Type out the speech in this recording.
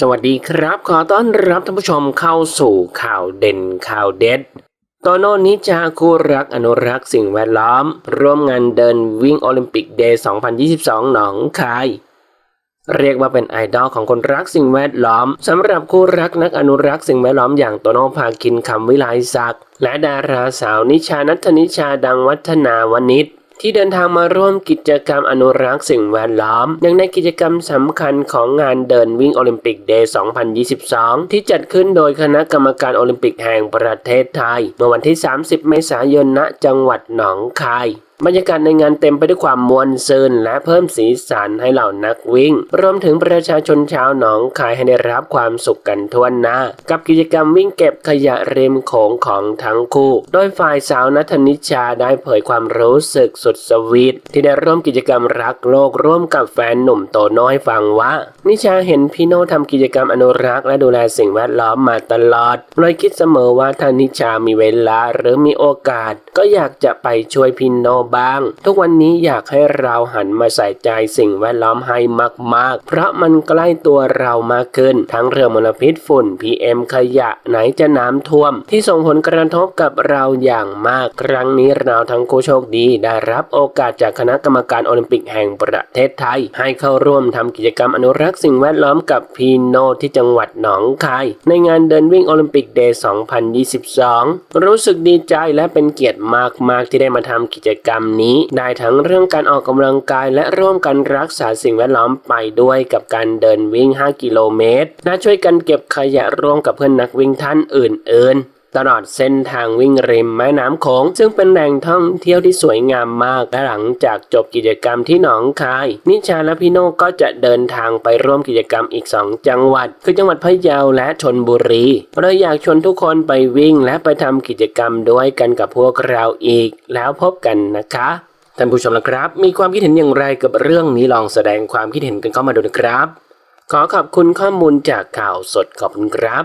สวัสดีครับ ขอต้อนรับท่านผู้ชมเข้าสู่ข่าวเด่นข่าวเด็ดตโน่นิจาคู่รักอนุรักษ์สิ่งแวดล้อม ร่วมงานเดินวิ่งโอลิมปิกเดย์ 2022 หนองคาย เรียกว่าเป็นไอดอลของคนรักสิ่งแวดล้อมสำหรับคู่รักนักอนุรักษ์สิ่งแวดล้อมอย่างโตโน่ภาคินคำวิไลศักดิ์และดาราสาวนิชานัทนิชาดังวัฒนาวนิช ที่เดินทางมาร่วมกิจกรรมอนุรักษ์สิ่งแวดล้อมหนึ่งในกิจกรรมสำคัญของงานเดินวิ่งโอลิมปิกเดย์ 2022 ที่จัดขึ้นโดยคณะกรรมการโอลิมปิกแห่งประเทศไทย เมื่อวันที่ 30 เมษายนณจังหวัดหนองคาย บรรยากาศในงานเต็มไปด้วยความมวลซืนและเพิ่มสีสันให้เหล่านักวิ่ง รวมถึงประชาชนชาวหนองคายให้ได้รับความสุขกันทั่วหน้า กับกิจกรรมวิ่งเก็บขยะริมโขงของทั้งคู่ โดยฝ่ายสาวนัทนิชาได้เผยความรู้สึกสุดสวีทที่ได้ร่วมกิจกรรมรักโลกร่วมกับแฟนหนุ่มโตโน้อยฟังว่า นิชาเห็นพี่โน่ทำกิจกรรมอนุรักษ์และดูแลสิ่งแวดล้อมมาตลอดเลยคิดเสมอว่าถ้านิชามีเวลาหรือมีโอกาส ก็อยากจะไปช่วยพี่โน่บ้าง ทุกวันนี้อยากให้เราหันมาใส่ใจสิ่งแวดล้อมให้มาก ๆ เพราะมันใกล้ตัวเรามากขึ้น ทั้งเรื่องมลพิษฝุ่น PM ขยะไหนจะน้ำท่วม ที่ส่งผลกระทบกับเราอย่างมาก ครั้งนี้เราทั้งคู่โชคดี ได้รับโอกาสจากคณะกรรมการโอลิมปิกแห่งประเทศไทย ให้เข้าร่วมทำกิจกรรมอนุรักษ์สิ่งแวดล้อมกับพีโนที่จังหวัดหนองคาย ในงานเดินวิ่งโอลิมปิกเดย์ 2022 รู้สึกดีใจและเป็นเกียรติมากๆที่ได้มาทำกิจกรรมนี้ ได้ทั้งเรื่องการออกกำลังกายและร่วมกันรักษาสิ่งแวดล้อมไปด้วยกับการเดินวิ่ง 5 กิโลเมตรและช่วยกันเก็บขยะร่วมกับเพื่อนนักวิ่งท่านอื่น ๆ ตลอดเส้นทางวิ่งริมแม่น้ำโขงซึ่งเป็นแหล่งท่องเที่ยวที่สวยงามมาก และหลังจากจบกิจกรรมที่หนองคาย นิชาและพี่โน่ก็จะเดินทางไปร่วมกิจกรรมอีก 2 จังหวัด คือจังหวัดพะเยาและชนบุรีเราอยากชวนทุกคนไปวิ่งและไปทำกิจกรรมด้วยกันกับพวกเราอีก แล้วพบกันนะคะท่านผู้ชมนะครับ มีความคิดเห็นอย่างไรกับเรื่องนี้ลองแสดงความคิดเห็นกันเข้ามาดูนะครับ ขอขอบคุณข้อมูลจากข่าวสดขอบคุณครับ